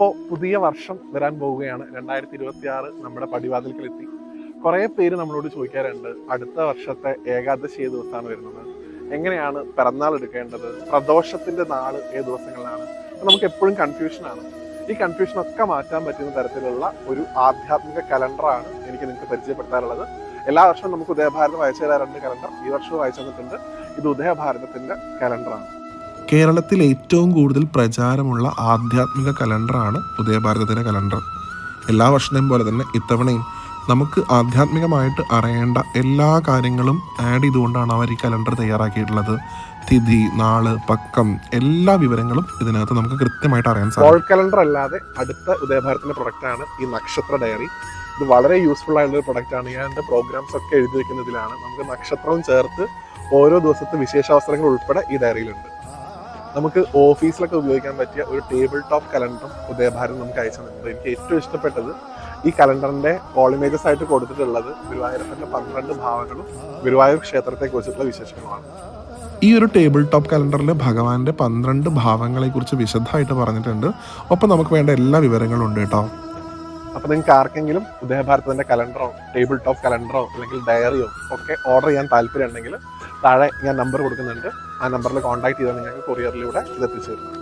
അപ്പോൾ പുതിയ വർഷം വരാൻ പോവുകയാണ്. രണ്ടായിരത്തി ഇരുപത്തി ആറ് നമ്മുടെ പടിവാതിൽക്കലെത്തി. കുറേ പേര് നമ്മളോട് ചോദിക്കാറുണ്ട് അടുത്ത വർഷത്തെ ഏകാദശി ഏത് ദിവസമാണ് വരുന്നത്? എങ്ങനെയാണ് പിറന്നാൾ എടുക്കേണ്ടത്? പ്രദോഷത്തിന്റെ നാൾ ഏത് ദിവസങ്ങളിലാണ്? നമുക്ക് എപ്പോഴും കൺഫ്യൂഷനാണ് ഈ കൺഫ്യൂഷനൊക്കെ മാറ്റാൻ പറ്റുന്ന തരത്തിലുള്ള ഒരു ആധ്യാത്മിക കലണ്ടറാണ് എനിക്ക് നിങ്ങൾക്ക് പരിചയപ്പെടുത്താറുള്ളത് എല്ലാ വർഷവും നമുക്ക് ഉദയഭാരതം അയച്ചു തരാറുണ്ട് കലണ്ടർ ഈ വർഷവും അയച്ചു തന്നിട്ടുണ്ട്. ഇത് ഉദയഭാരതത്തിന്റെ കലണ്ടറാണ് കേരളത്തിൽ ഏറ്റവും കൂടുതൽ പ്രചാരമുള്ള ആധ്യാത്മിക കലണ്ടറാണ് പുതിയ ഭാരതത്തിന്റെ കലണ്ടർ. എല്ലാ വർഷത്തെയും പോലെ തന്നെ ഇത്തവണയും നമുക്ക് ആധ്യാത്മികമായിട്ട് അറിയേണ്ട എല്ലാ കാര്യങ്ങളും ആഡ് ചെയ്തുകൊണ്ടാണ് അവർ ഈ കലണ്ടർ തയ്യാറാക്കിയിട്ടുള്ളത്. തിഥി നാൾ പക്കം എല്ലാ വിവരങ്ങളും ഇതിനകത്ത് നമുക്ക് കൃത്യമായിട്ട് അറിയാൻ സാധിക്കും. കലണ്ടർ അല്ലാതെ അടുത്ത ഉദയഭാരത്തിന്റെ പ്രൊഡക്റ്റാണ് ഈ നക്ഷത്ര ഡയറി ഇത് വളരെ യൂസ്ഫുൾ ആയിട്ടുള്ള പ്രൊഡക്റ്റ് ആണ്. ഞാൻ എന്റെ പ്രോഗ്രാംസ് ഒക്കെ എഴുതി വെക്കുന്നതിലാണ് നമുക്ക് നക്ഷത്രവും ചേർത്ത് ഓരോ ദിവസത്തെ വിശേഷാവസരങ്ങൾ ഉൾപ്പെടെ ഈ ഡയറിയിലുണ്ട് നമുക്ക് ഓഫീസിലൊക്കെ ഉപയോഗിക്കാൻ പറ്റിയ ഒരു ടേബിൾ ടോപ്പ് കലണ്ടറും ഉദയഭാരത് നമുക്ക് അയച്ചു തന്നിട്ടുണ്ട്. എനിക്ക് ഏറ്റവും ഇഷ്ടപ്പെട്ടത് ഈ കലണ്ടറിന്റെ ഓളിമേജസ് ആയിട്ട് കൊടുത്തിട്ടുള്ളത് ഗുരുവായൂരപ്പന്റെ പന്ത്രണ്ട് ഭാവങ്ങളും ഗുരുവായൂർ ക്ഷേത്രത്തെ കുറിച്ചിട്ടുള്ള വിശേഷങ്ങളുമാണ്. ഈ ഒരു ടേബിൾ ടോപ്പ് കലണ്ടറിൽ ഭഗവാന്റെ പന്ത്രണ്ട് ഭാവങ്ങളെക്കുറിച്ച് വിശദമായിട്ട് പറഞ്ഞിട്ടുണ്ട്. ഒപ്പം നമുക്ക് വേണ്ട എല്ലാ വിവരങ്ങളും ഉണ്ട് കേട്ടോ. അപ്പൊ നിങ്ങൾക്ക് ആർക്കെങ്കിലും ഉദയഭാരതത്തിന്റെ കലണ്ടറോ ടേബിൾ ടോപ്പ് കലണ്ടറോ അല്ലെങ്കിൽ ഡയറിയോ ഒക്കെ ഓർഡർ ചെയ്യാൻ താല്പര്യം ഉണ്ടെങ്കിൽ താഴെ ഞാൻ നമ്പർ കൊടുക്കുന്നുണ്ട്. ആ നമ്പറിൽ കോൺടാക്ട് ചെയ്താൽ നിങ്ങൾക്ക് കൊറിയറിലൂടെ ഇത് എത്തിച്ചു തരും.